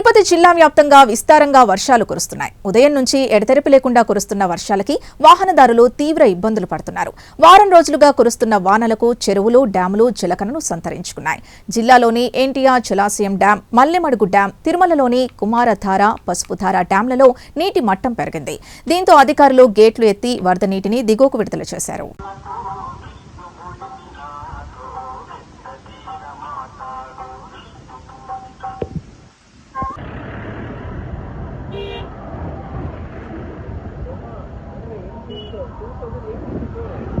తిరుపతి జిల్లా వ్యాప్తంగా విస్తారంగా వర్షాలు కురుస్తున్నాయి. ఉదయం నుంచి ఎడతెరిపి లేకుండా కురుస్తున్న వర్షాలకి వాహనదారులు తీవ్ర ఇబ్బందులు పడుతున్నారు. వారం రోజులుగా కురుస్తున్న వానలకు చెరువులు డ్యాములు జలకనను సంతరించుకున్నాయి. జిల్లాలోని ఎన్టీఆర్ జలాశయం డ్యాం మల్లెమడుగు డ్యాం తిరుమలలోని కుమారధార పసుపుధార డ్యాంలలో నీటి మట్టం పెరిగింది. దీంతో అధికారులు గేట్లు ఎత్తి వరద నీటిని దిగువకు విడుదల చేశారు. 그리고 저기 에이핑크